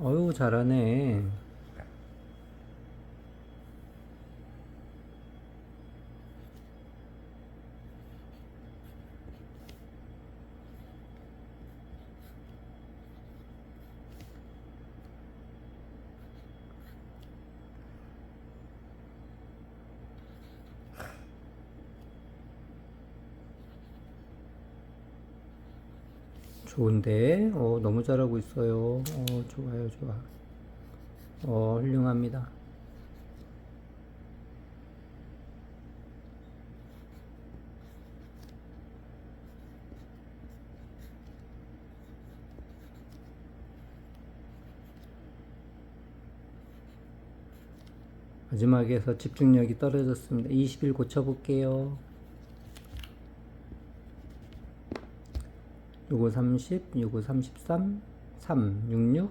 어유 잘하네. 좋은데, 어, 너무 잘하고 있어요. 어, 좋아요, 좋아. 어, 훌륭합니다. 마지막에서 집중력이 떨어졌습니다. 20일 고쳐볼게요. 요거 30, 요거 33, 3, 66,